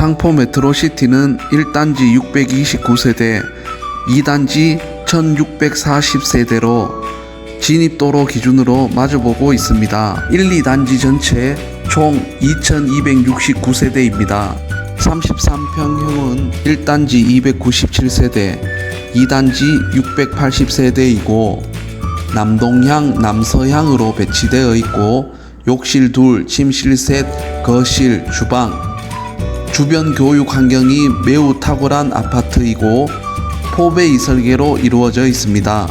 창포 메트로시티는 1단지 629세대, 2단지 1640세대로 진입도로 기준으로 마주보고 있습니다. 1, 2단지 전체 총 2269세대입니다. 33평형은 1단지 297세대, 2단지 680세대이고 남동향, 남서향으로 배치되어 있고 욕실 둘, 침실 셋, 거실, 주방, 주변 교육 환경이 매우 탁월한 아파트이고 포베 이 설계로 이루어져 있습니다.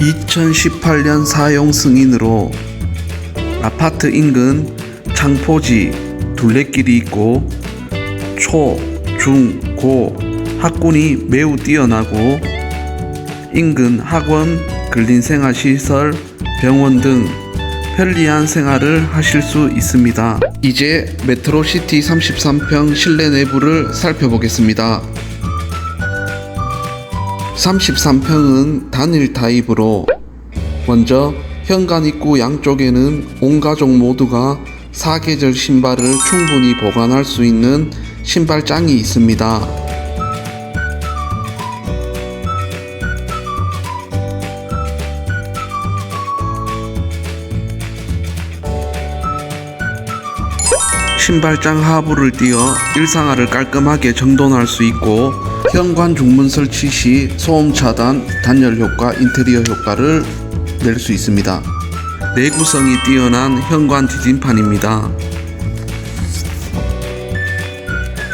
(2018년) 사용 승인으로 아파트 인근 창포지 둘레길이 있고 초, 중, 고 학군이 매우 뛰어나고 인근 학원, 근린생활시설, 병원 등 편리한 생활을 하실 수 있습니다. 이제 메트로시티 33평 실내 내부를 살펴보겠습니다. 33평은 단일 타입으로 먼저 현관 입구 양쪽에는 온 가족 모두가 사계절 신발을 충분히 보관할 수 있는 신발장이 있습니다. 신발장 하부를 띄어 일상화를 깔끔하게 정돈할 수 있고 현관 중문 설치 시 소음 차단, 단열 효과, 인테리어 효과를 낼 수 있습니다. 내구성이 뛰어난 현관 디딤판입니다.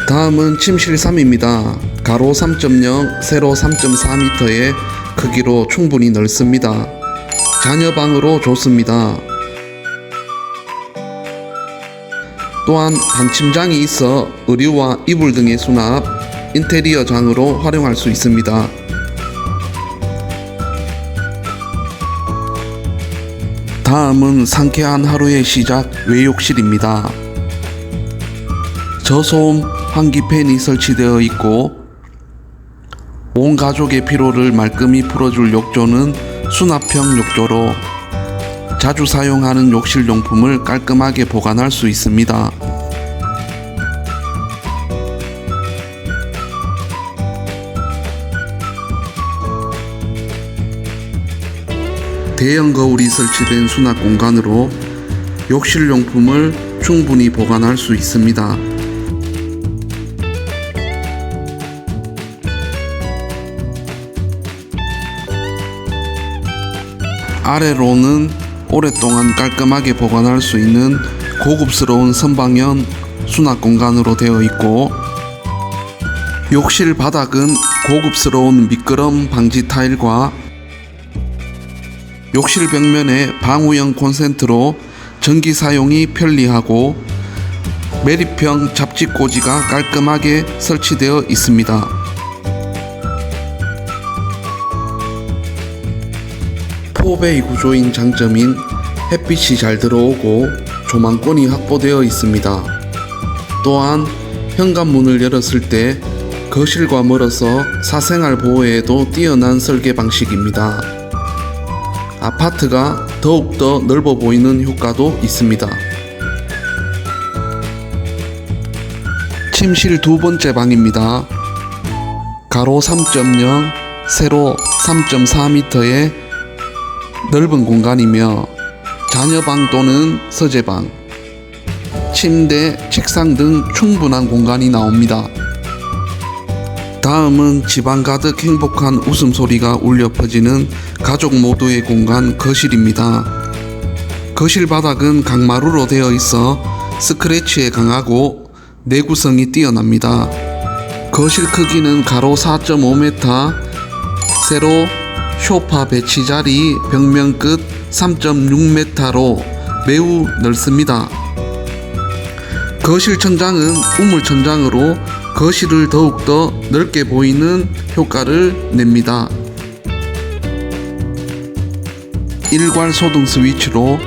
다음은 침실 3입니다. 가로 3.0, 세로 3.4m의 크기로 충분히 넓습니다. 자녀방으로 좋습니다. 또한 반침장이 있어 의류와 이불 등의 수납, 인테리어 장으로 활용할 수 있습니다. 다음은 상쾌한 하루의 시작 외욕실입니다. 저소음 환기 팬이 설치되어 있고 온 가족의 피로를 말끔히 풀어줄 욕조는 수납형 욕조로 자주 사용하는 욕실 용품을 깔끔하게 보관할 수 있습니다. 대형 거울이 설치된 수납 공간으로 욕실 용품을 충분히 보관할 수 있습니다. 아래로는 오랫동안 깔끔하게 보관할 수 있는 고급스러운 선방형 수납 공간으로 되어 있고 욕실 바닥은 고급스러운 미끄럼 방지 타일과 욕실 벽면에 방우형 콘센트로 전기 사용이 편리하고 매립형 잡지꽂이가 깔끔하게 설치되어 있습니다. 포베이 구조인 장점인 햇빛이 잘 들어오고 조망권이 확보되어 있습니다. 또한 현관문을 열었을 때 거실과 멀어서 사생활 보호에도 뛰어난 설계 방식입니다. 아파트가 더욱더 넓어 보이는 효과도 있습니다. 침실 두 번째 방입니다. 가로 3.0, 세로 3.4m의 넓은 공간이며 자녀방 또는 서재방, 침대, 책상 등 충분한 공간이 나옵니다. 다음은 집안 가득 행복한 웃음소리가 울려 퍼지는 가족 모두의 공간 거실입니다. 거실 바닥은 강마루로 되어 있어 스크래치에 강하고 내구성이 뛰어납니다. 거실 크기는 가로 4.5m, 세로 쇼파 배치 자리 벽면 끝 3.6m로 매우 넓습니다. 거실 천장은 우물 천장으로 거실을 더욱더 넓게 보이는 효과를 냅니다. 일괄 소등 스위치로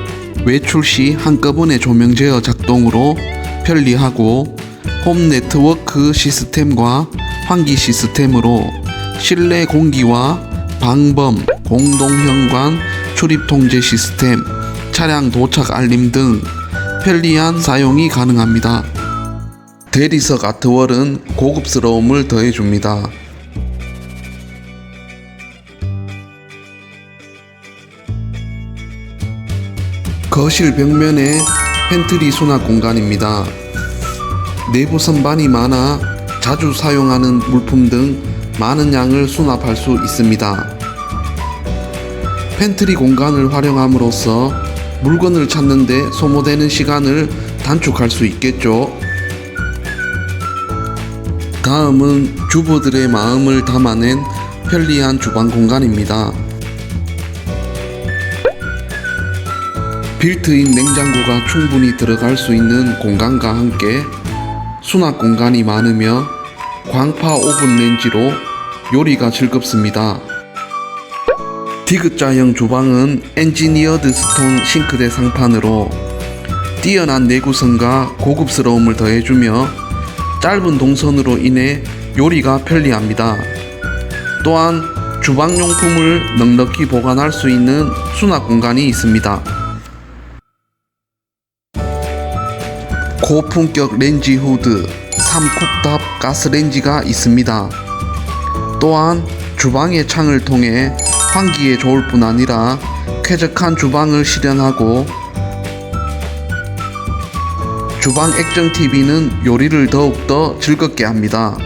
외출 시 한꺼번에 조명 제어 작동으로 편리하고 홈 네트워크 시스템과 환기 시스템으로 실내 공기와 방범, 공동 현관, 출입 통제 시스템, 차량 도착 알림 등 편리한 사용이 가능합니다. 대리석 아트월은 고급스러움을 더해줍니다. 거실 벽면에 팬트리 수납 공간입니다. 내부 선반이 많아 자주 사용하는 물품 등 많은 양을 수납할 수 있습니다. 팬트리 공간을 활용함으로써 물건을 찾는데 소모되는 시간을 단축할 수 있겠죠. 다음은 주부들의 마음을 담아낸 편리한 주방 공간입니다. 빌트인 냉장고가 충분히 들어갈 수 있는 공간과 함께 수납 공간이 많으며 광파 오븐 렌지로 요리가 즐겁습니다. 디귿자형 주방은 엔지니어드 스톤 싱크대 상판으로 뛰어난 내구성과 고급스러움을 더해주며 짧은 동선으로 인해 요리가 편리합니다. 또한 주방용품을 넉넉히 보관할 수 있는 수납 공간이 있습니다. 고품격 렌지 후드 3쿡탑 가스렌지가 있습니다. 또한 주방의 창을 통해 환기에 좋을 뿐 아니라 쾌적한 주방을 실현하고 주방 액정 TV는 요리를 더욱더 즐겁게 합니다.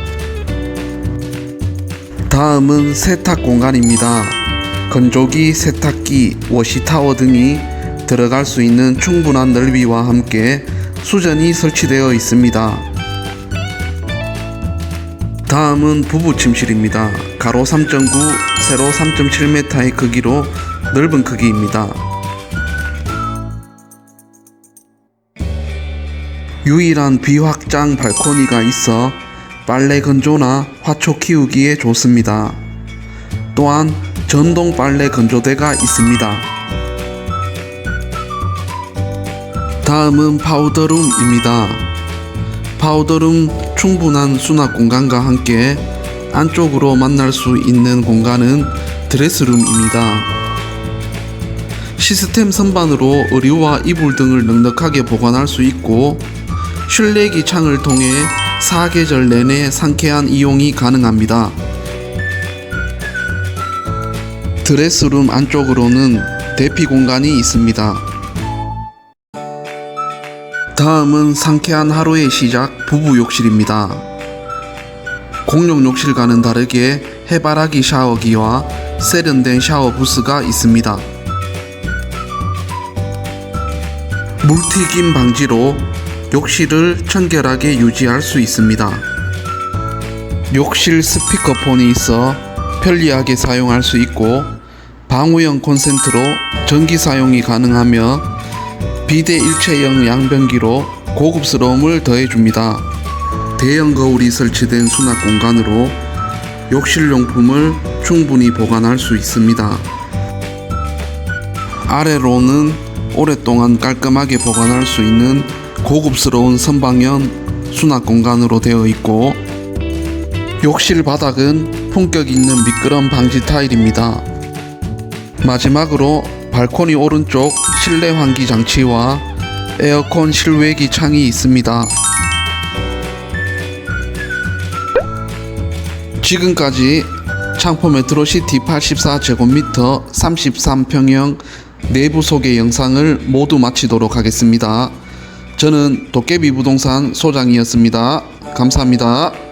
다음은 세탁 공간입니다. 건조기, 세탁기, 워시타워 등이 들어갈 수 있는 충분한 넓이와 함께 수전이 설치되어 있습니다. 다음은 부부 침실입니다. 가로 3.9, 세로 3.7m의 크기로 넓은 크기입니다. 유일한 비확장 발코니가 있어 빨래 건조나 화초 키우기에 좋습니다. 또한 전동 빨래 건조대가 있습니다. 다음은 파우더룸입니다. 파우더룸 충분한 수납 공간과 함께 안쪽으로 만날 수 있는 공간은 드레스룸입니다. 시스템 선반으로 의류와 이불 등을 넉넉하게 보관할 수 있고 실내기 창을 통해 사계절 내내 상쾌한 이용이 가능합니다. 드레스룸 안쪽으로는 대피 공간이 있습니다. 다음은 상쾌한 하루의 시작 부부 욕실입니다. 공용 욕실과는 다르게 해바라기 샤워기와 세련된 샤워 부스가 있습니다. 물튀김 방지로 욕실을 청결하게 유지할 수 있습니다. 욕실 스피커폰이 있어 편리하게 사용할 수 있고 방우형 콘센트로 전기 사용이 가능하며 비대 일체형 양변기로 고급스러움을 더해줍니다. 대형 거울이 설치된 수납 공간으로 욕실 용품을 충분히 보관할 수 있습니다. 아래로는 오랫동안 깔끔하게 보관할 수 있는 고급스러운 선방형 수납 공간으로 되어 있고 욕실 바닥은 품격 있는 미끄럼 방지 타일입니다. 마지막으로 발코니 오른쪽 실내 환기 장치와 에어컨 실외기 창이 있습니다. 지금까지 창포 메트로시티 84제곱미터 33평형 내부 소개 영상을 모두 마치도록 하겠습니다. 저는 도깨비 부동산 소장이었습니다. 감사합니다.